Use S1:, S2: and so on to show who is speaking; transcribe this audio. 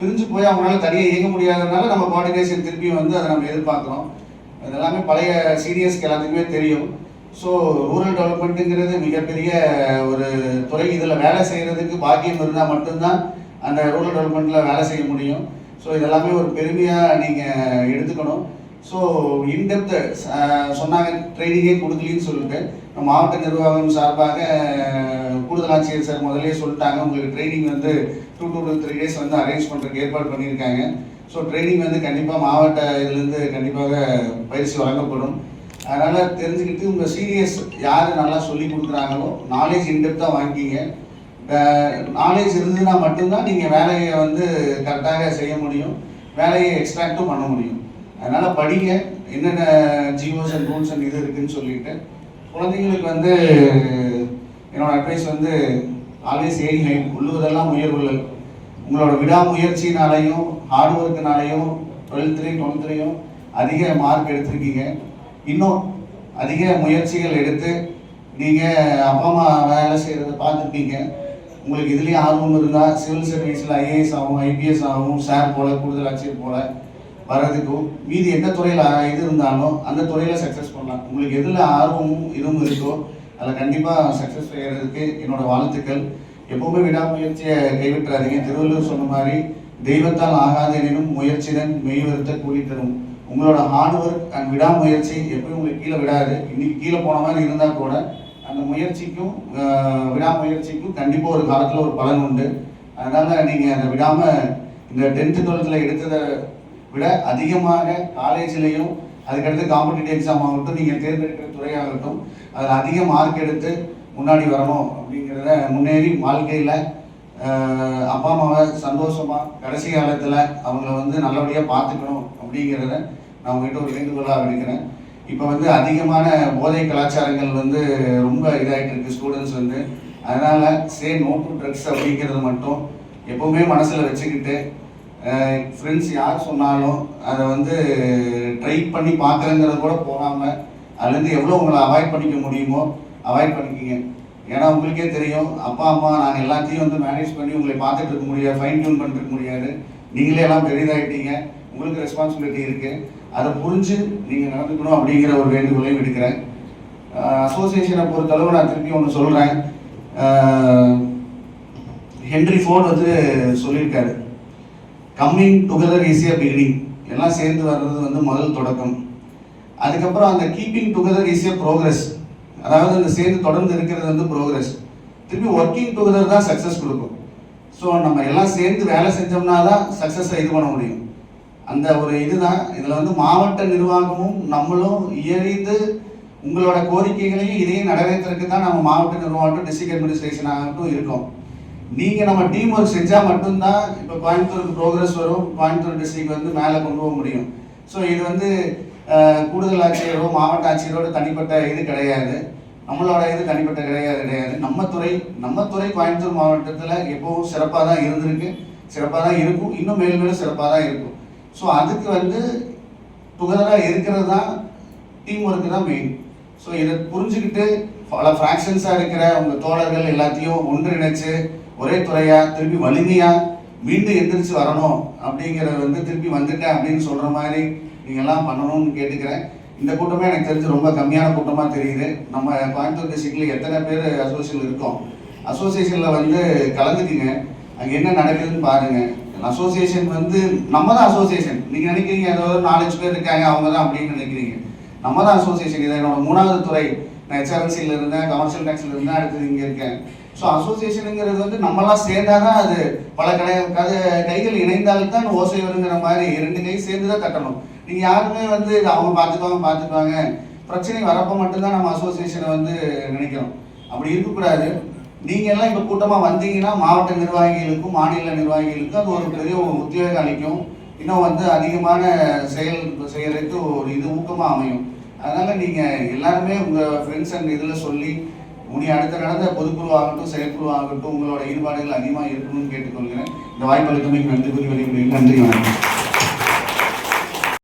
S1: பிரிஞ்சு போய் அவங்களால தனியாக இயங்க முடியாததுனால நம்ம கோஆர்டினேஷன் திருப்பி வந்து அதை நம்ம எதிர்பார்க்குறோம். அது எல்லாமே பழைய சீனியர்ஸ்க்கு எல்லாத்துக்குமே தெரியும். ஸோ ரூரல் டெவலப்மெண்ட்டுங்கிறது மிகப்பெரிய ஒரு துறை. இதில் வேலை செய்கிறதுக்கு பாக்கியம் இருந்தால் மட்டும்தான் அந்த ரூரல் டெவலப்மெண்ட்டில் வேலை செய்ய முடியும். ஸோ இதெல்லாமே ஒரு பெருமையாக நீங்கள் எடுத்துக்கணும். ஸோ இன்டெப்த்து uh, சொன்னாங்க ட்ரைனிங்கே கொடுக்கலன்னு சொல்லிட்டு மாவட்ட நிர்வாகம் சார்பாக uh, கூடுதல் ஆட்சியர் சார் முதலே சொல்லிட்டாங்க உங்களுக்கு ட்ரைனிங் வந்து two two two three days வந்து அரேஞ்ச் பண்ணுறதுக்கு ஏற்பாடு பண்ணியிருக்காங்க. ஸோ ட்ரைனிங் வந்து கண்டிப்பாக மாவட்ட இதுலேருந்து கண்டிப்பாக பயிற்சி வழங்கப்படும். அதனால் தெரிஞ்சுக்கிட்டு உங்கள் சீரியஸ் யார் நல்லா சொல்லி கொடுக்குறாங்களோ நாலேஜ் இன்டெப்த்தாக வாங்கிக்கிங்க. நாலேஜ் இருந்ததுன்னா மட்டும்தான் நீங்கள் வேலையை வந்து கரெக்டாக செய்ய முடியும். வேலையை எக்ஸ்ட்ராக்டும் பண்ண முடியும். அதனால் படிங்க. என்னென்ன ஜிஓஸ் அண்ட் ரூல்ஸ் அண்ட் இது இருக்குன்னு சொல்லிட்டு. குழந்தைங்களுக்கு வந்து என்னோட அட்வைஸ் வந்து ஆல்வேஸ் எய்ம் ஹை உள்ளுவதெல்லாம் உயர்வுகள் உங்களோட விடாமுயற்சினாலையும் ஹார்ட் ஒர்க்குனாலையும் டுவெல்த்லேயும் டுவெல்த்லேயும் அதிக மார்க் எடுத்திருக்கீங்க. இன்னும் அதிக முயற்சிகள் எடுத்து நீங்கள் அப்பா அம்மா வேலை செய்கிறத பார்த்துருப்பீங்க. உங்களுக்கு இதுலேயும் ஆர்வம் இருந்தால் சிவில் சர்வீஸில் ஐஏஎஸ் ஆகும் ஐபிஎஸ் ஆகும் சார் போல் கூடுதல் ஆட்சியர் போல். வர்றதுக்கும் மீதி எந்த துறையில் இது இருந்தாலும் அந்த துறையில் சக்ஸஸ் பண்ணலாம். உங்களுக்கு எதில் ஆர்வமும் இதுவும் இருக்கோ அதில் கண்டிப்பாக சக்ஸஸ் செய்கிறதுக்கு என்னோடய வாழ்த்துக்கள். எப்பவுமே விடாமுயற்சியை கைவிட்டுறாதீங்க. திருவள்ளுவர் சொன்ன மாதிரி தெய்வத்தால் ஆகாத எனினும் முயற்சிடன் மெய்வருத்த கூலி தரும். உங்களோட ஹார்ட் ஒர்க் அண்ட் விடாமுயற்சி எப்பயும் உங்களுக்கு கீழே விடாது. இன்னைக்கு கீழே போன மாதிரி இருந்தால் கூட அந்த முயற்சிக்கும் விடாமுயற்சிக்கும் கண்டிப்பாக ஒரு காலத்தில் ஒரு பலன் உண்டு. அதனால் நீங்கள் அதை விடாமல் இந்த டென்த்து டுவெல்த்தில் எடுத்ததை விட அதிகமாக காலேஜ்லேயும் அதுக்கடுத்து காம்படிட்டிவ் எக்ஸாம் ஆகட்டும் நீங்கள் தேர்ந்தெடுக்கிற துறையாகட்டும் அதில் அதிக மார்க் எடுத்து முன்னாடி வரணும் அப்படிங்கிறத முன்னேறி வாழ்க்கையில் அப்பா அம்மாவை சந்தோஷமாக கடைசி காலத்தில் அவங்கள வந்து நல்லபடியாக பார்த்துக்கணும் அப்படிங்கிறத நான் உங்ககிட்ட ஒரு வேண்டுகோளாக எடுக்கிறேன் இப்போ வந்து அதிகமான போதை கலாச்சாரங்கள் வந்து ரொம்ப இதாகிட்டு இருக்கு ஸ்டூடெண்ட்ஸ் வந்து. அதனால் சே நோ டு ட்ரக்ஸ் அப்படிங்கிறது மட்டும் எப்போவுமே மனசில் வச்சுக்கிட்டு ஃப்ரெண்ட்ஸ் யார் சொன்னாலும் அதை வந்து ட்ரை பண்ணி பார்க்குறேங்கிறத கூட போகாமல் அதுலேருந்து எவ்வளோ உங்களை அவாய்ட் பண்ணிக்க முடியுமோ அவாய்ட் பண்ணிக்கிங்க. ஏன்னா உங்களுக்கே தெரியும் அப்பா அம்மா நாங்கள் எல்லாத்தையும் வந்து மேனேஜ் பண்ணி உங்களை பார்த்துட்டு இருக்க முடியாது ஃபைன் டியூன் பண்ணிருக்க முடியாது. நீங்களே எல்லாம் பெரிதாயிட்டீங்க. உங்களுக்கு ரெஸ்பான்சிபிலிட்டி இருக்குது அதை புரிஞ்சு நீங்கள் நடந்துக்கணும் அப்படிங்கிற ஒரு வேண்டுகோளையும் விடுக்கிறேன். அசோசியேஷனை பொறுத்தளவு நான் திருப்பி ஒன்று சொல்கிறேன் ஹென்ரி ஃபோர்ட் வந்து சொல்லியிருக்காரு. Coming together is a beginning எல்லாம் சேர்ந்து வர்றது வந்து முதல் தொடக்கம். அதுக்கப்புறம் அந்த கீப்பிங் டுகெதர் ஈஸியாக ப்ரோக்ரஸ் அதாவது அந்த சேர்ந்து தொடர்ந்து இருக்கிறது வந்து ப்ரோக்ரஸ் திருப்பி ஒர்க்கிங் டுகெதர் தான் சக்ஸஸ் கொடுக்கும். ஸோ நம்ம எல்லாம் சேர்ந்து வேலை செஞ்சோம்னா தான் சக்ஸஸை இது பண்ண முடியும். அந்த ஒரு இதுதான். இதில் வந்து மாவட்ட நிர்வாகமும் நம்மளும் இயறிந்து உங்களோட கோரிக்கைகளையும் இதையும் நிறைவேற்றுறதுக்கு தான் நம்ம மாவட்ட நிர்வாகம் டிஸ்ட்ரிக்ட் அட்மினிஸ்ட்ரேஷன் ஆகட்டும் இருக்கோம். நீங்கள் நம்ம டீம் ஒர்க் செஞ்சால் மட்டும்தான் இப்போ கோயம்புத்தூருக்கு ப்ரோக்ரஸ் வரும். கோயம்புத்தூர் டிஸ்ட்ரிக்ட் வந்து மேலே கொண்டு போக முடியும். ஸோ இது வந்து கூடுதல் ஆட்சியரோ மாவட்ட ஆட்சியரோட தனிப்பட்ட இது கிடையாது. நம்மளோட இது தனிப்பட்ட கிடையாது கிடையாது. நம்ம துறை நம்ம துறை கோயம்புத்தூர் மாவட்டத்தில் எப்பவும் சிறப்பாக தான் இருந்திருக்கு. சிறப்பாக தான் இருக்கும். இன்னும் மேலும் மேலும் சிறப்பாக தான் இருக்கும். ஸோ அதுக்கு வந்து டுகெதராக இருக்கிறது தான் டீம் ஒர்க்கு தான் மெயின் ஸோ இதை புரிஞ்சுக்கிட்டு பல ஃப்ராக்ஷன்ஸாக இருக்கிற உங்கள் தோழர்கள் எல்லாத்தையும் ஒன்றிணைச்சு ஒரே துறையாக திருப்பி வலிமையாக மீண்டும் எந்திரிச்சு வரணும் அப்படிங்கிறத வந்து திருப்பி வந்துட்டேன் அப்படின்னு சொல்கிற மாதிரி நீங்கள் எல்லாம் பண்ணணும்னு கேட்டுக்கிறேன். இந்த கூட்டமே எனக்கு தெரிஞ்சு ரொம்ப கம்மியான கூட்டமாக தெரியுது. நம்ம கோயம்புத்தூர் டிஸ்ட்ரிக்டில் எத்தனை பேர் அசோசியேஷன் இருக்கோம்? அசோசியேஷனில் வந்து கலந்துக்குங்க. அங்கே என்ன நடக்குதுன்னு பாருங்கள் அசோசியேஷன் வந்து நம்ம தான் அசோசியேஷன் நீங்கள் நினைக்கிறீங்க ஏதாவது நாலஞ்சு பேர் இருக்காங்க அவங்க தான் அப்படின்னு நினைக்கிறீங்க. நம்ம தான் அசோசியேஷன் இது என்னோட மூணாவது துறை. நான் ஹெச்ஆர்என்சியில் இருந்தேன் கமர்ஷியல் டேக்ஸில் இருந்தேன் அடுத்தது இங்கே இருக்கேன். ஸோ அசோசியேஷனுங்கிறது வந்து நம்மளாம் சேர்ந்தாதான் தான் அது பல கடை கதை கைகள் இணைந்தால் தான் ஓசை வருங்கிற மாதிரி ரெண்டு கை சேர்ந்து தான் தட்டணும் நீங்கள் யாருமே வந்து இது அவங்க பார்த்துக்குவாங்க பார்த்துக்குவாங்க. பிரச்சனை வரப்போ மட்டும்தான் நம்ம அசோசியேஷனை வந்து நினைக்கிறோம் அப்படி இருக்கக்கூடாது. நீங்கள் எல்லாம் இப்போ கூட்டமாக வந்தீங்கன்னா மாவட்ட நிர்வாகிகளுக்கும் மாநில நிர்வாகிகளுக்கும் அது ஒரு பெரிய உத்தியோகம் அளிக்கும் இன்னும் வந்து அதிகமான செயல் செய்கிறதுக்கு ஒரு இது ஊக்கமாக அமையும். அதனால் நீங்கள் எல்லாருமே உங்கள் ஃப்ரெண்ட்ஸ் அண்ட் இதில் சொல்லி உனி அடுத்த நடந்த பொதுக்குழு ஆகட்டும் செயற்குழு ஆகட்டும் உங்களோட ஈடுபாடுகள் அதிகமாக இருக்கணும்னு கேட்டுக்கொள்கிறேன். இந்த வாய்ப்பு அளித்தமைக்கு நன்றி கூறி வருகிறேன் நன்றி வணக்கம்.